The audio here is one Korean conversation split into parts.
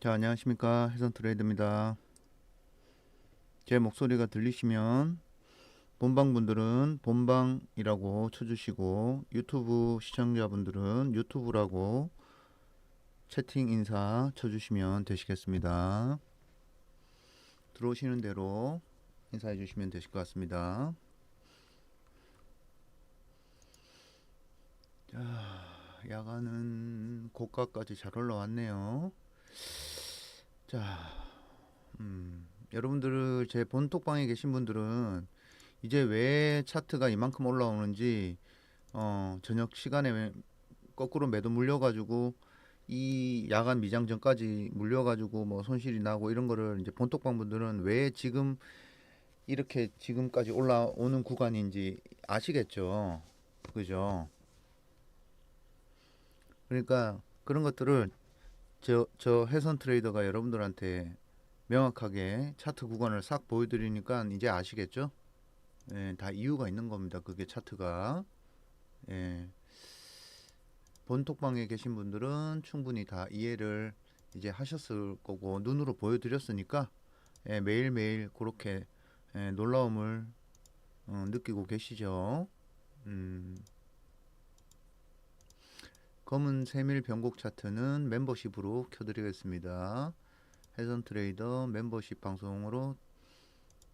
자, 안녕하십니까. 해선 트레이드입니다. 제 목소리가 들리시면 본방 분들은 본방이라고 쳐주시고 유튜브 시청자분들은 유튜브라고 채팅 인사 쳐주시면 되시겠습니다. 들어오시는 대로 인사해 주시면 되실 것 같습니다. 자, 야간은 고가까지 잘 올라왔네요. 자, 음, 여러분들 제 본톡방에 계신 분들은 이제 왜 차트가 이만큼 올라오는지 어, 저녁 시간에 거꾸로 매도 물려가지고 이 야간 미장 전까지 물려가지고 뭐 손실이 나고 이런 거를 이제 본톡방 분들은 왜 지금 이렇게 지금까지 올라오는 구간인지 아시겠죠? 그죠? 그러니까 그런 것들을 저, 저 해선 트레이더가 여러분들한테 명확하게 차트 구간을 싹 보여드리니까 이제 아시겠죠? 예, 다 이유가 있는 겁니다. 그게 차트가. 예. 본톡방에 계신 분들은 충분히 다 이해를 이제 하셨을 거고, 눈으로 보여드렸으니까, 예, 매일매일 그렇게 예, 놀라움을 어, 느끼고 계시죠? 검은 세밀 변곡 차트는 멤버십으로 켜드리겠습니다. 해선 트레이더 멤버십 방송으로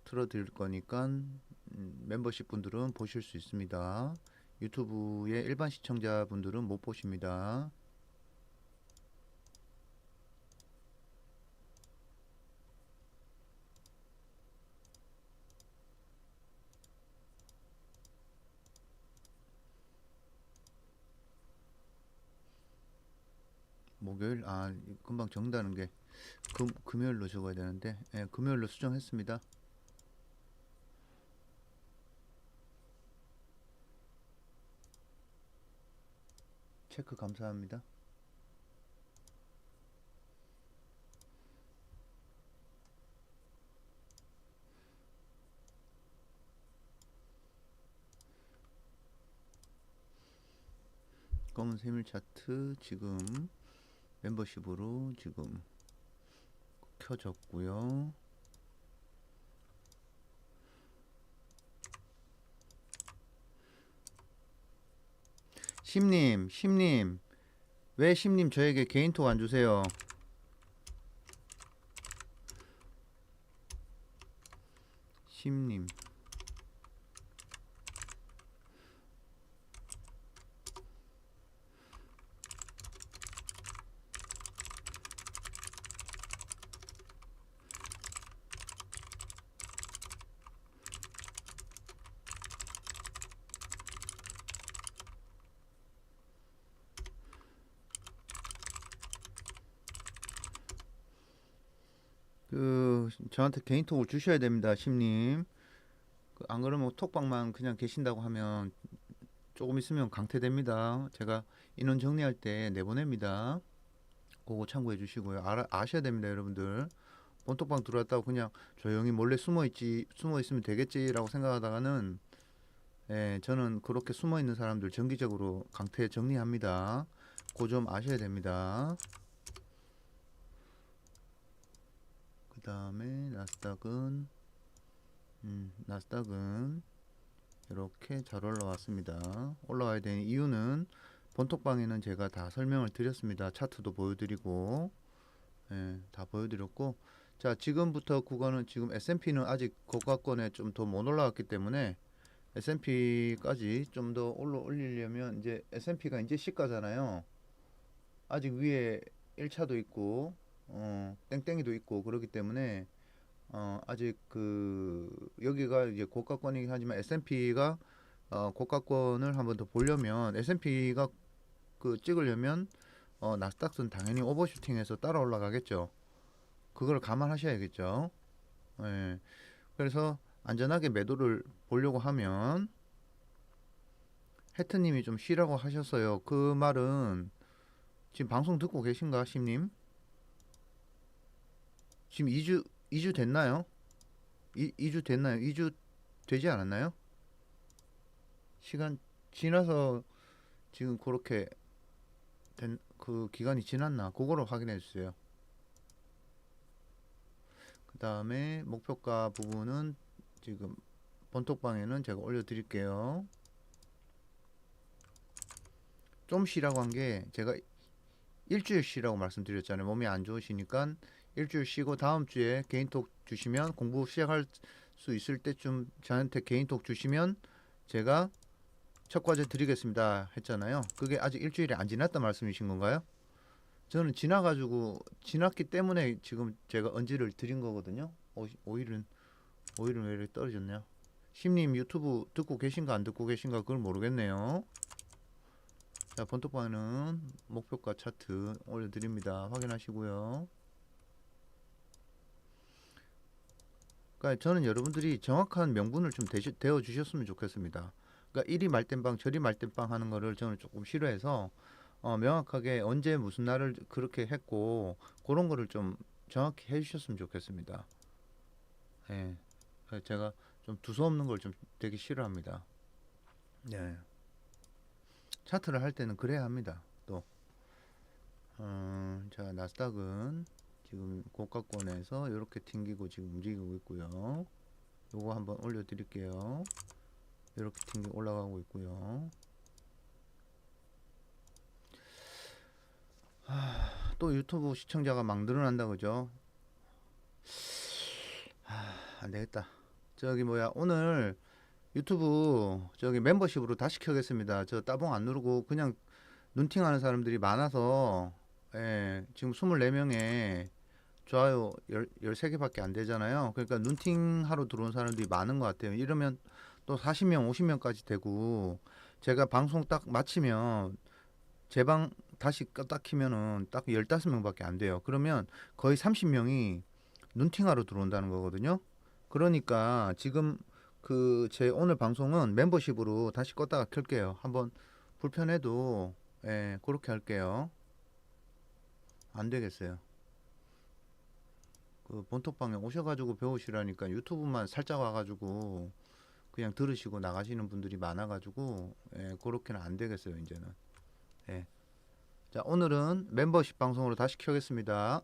틀어드릴 거니까 음, 멤버십 분들은 보실 수 있습니다. 유튜브의 일반 시청자 분들은 못 보십니다. 목요일 아 금방 정다는 게 금, 금요일로 적어야 되는데 예, 금요일로 수정했습니다. 체크 감사합니다. 검은 세밀 차트 지금 멤버십으로 지금 켜졌고요. 심님, 심님, 왜 심님 저에게 개인톡 안 주세요? 심님. 그 저한테 개인톡을 주셔야 됩니다, 심님. 그 안 그러면 톡방만 그냥 계신다고 하면 조금 있으면 강퇴됩니다. 제가 인원 정리할 때 내보냅니다. 그거 참고해 주시고요. 알아, 아셔야 됩니다, 여러분들. 본톡방 들어왔다고 그냥 조용히 몰래 숨어 있지, 숨어 있으면 되겠지라고 생각하다가는 예, 저는 그렇게 숨어 있는 사람들 정기적으로 강퇴 정리합니다. 그거 좀 아셔야 됩니다. 그 다음에 나스닥은 음, 나스닥은 이렇게 잘 올라왔습니다. 올라와야 되는 이유는 본톡방에는 제가 다 설명을 드렸습니다. 차트도 보여드리고 예, 다 보여드렸고 자 지금부터 구간은 지금 S&P는 아직 고가권에 좀 더 못 올라왔기 때문에 S&P까지 좀 더 올라 올리려면 이제 S&P가 이제 시가잖아요. 아직 위에 1차도 있고 어, 땡땡이도 있고 그렇기 때문에 어, 아직 그 여기가 이제 고가권이긴 하지만 S&P가 어, 고가권을 한번 더 보려면 S&P가 그 찍으려면 어, 나스닥은 당연히 오버슈팅해서 따라 올라가겠죠. 그걸 감안하셔야겠죠. 예. 그래서 안전하게 매도를 보려고 하면 해트님이 좀 쉬라고 하셨어요. 그 말은 지금 방송 듣고 계신가, 심님? 지금 2주 2주 됐나요? 2, 2주 됐나요? 2주 되지 않았나요? 시간 지나서 지금 그렇게 된 그 기간이 지났나? 그거를 확인해 주세요. 다음에 목표가 부분은 지금 본톡방에는 제가 올려드릴게요. 좀 쉬라고 한 게 제가 일주일 쉬라고 말씀드렸잖아요. 몸이 안 좋으시니까 일주일 쉬고 다음 주에 개인톡 주시면 공부 시작할 수 있을 때쯤 저한테 개인톡 주시면 제가 첫 과제 드리겠습니다 했잖아요. 그게 아직 일주일이 안 지났다 말씀이신 건가요? 저는 지나가지고 지났기 때문에 지금 제가 언지를 드린 거거든요. 오, 오일은 오일은 왜 이렇게 떨어졌냐? 심님 유튜브 듣고 계신가 안 듣고 계신가 그걸 모르겠네요. 자 본톡방에는 목표가 차트 올려드립니다. 확인하시고요. 그러니까 저는 여러분들이 정확한 명분을 좀 대시, 대어 주셨으면 좋겠습니다. 그러니까 이리 말땜빵 저리 말땜빵 하는 거를 저는 조금 싫어해서 어, 명확하게 언제 무슨 날을 그렇게 했고 그런 거를 좀 정확히 해주셨으면 좋겠습니다. 예, 제가 좀 두서없는 걸 좀 되게 싫어합니다. 예. 차트를 할 때는 그래야 합니다. 또, 음, 자 나스닥은 지금 고가권에서 이렇게 튕기고 지금 움직이고 있고요. 요거 한번 올려 드릴게요. 이렇게 튕기 올라가고 있고요. 하, 또 유튜브 시청자가 막 늘어난다 그죠? 하, 안 되겠다. 저기 뭐야 오늘 유튜브 저기 멤버십으로 다시 켜겠습니다. 저 따봉 안 누르고 그냥 눈팅하는 사람들이 많아서 예, 지금 24명에 좋아요 10, 13개밖에 안 되잖아요. 그러니까 눈팅 하러 들어온 사람들이 많은 것 같아요. 이러면 또 40명, 50명까지 되고 제가 방송 딱 마치면 제 방 다시 딱 키면은 딱 15명밖에 안 돼요. 그러면 거의 30명이 눈팅하러 들어온다는 거거든요. 그러니까 지금 그 제 오늘 방송은 멤버십으로 다시 껐다가 켤게요. 한번 불편해도 예, 그렇게 할게요. 안 되겠어요. 그 본톡방에 오셔가지고 배우시라니까 유튜브만 살짝 와가지고 그냥 들으시고 나가시는 분들이 많아가지고 예, 그렇게는 안 되겠어요 이제는. 예. 자 오늘은 멤버십 방송으로 다시 켜겠습니다.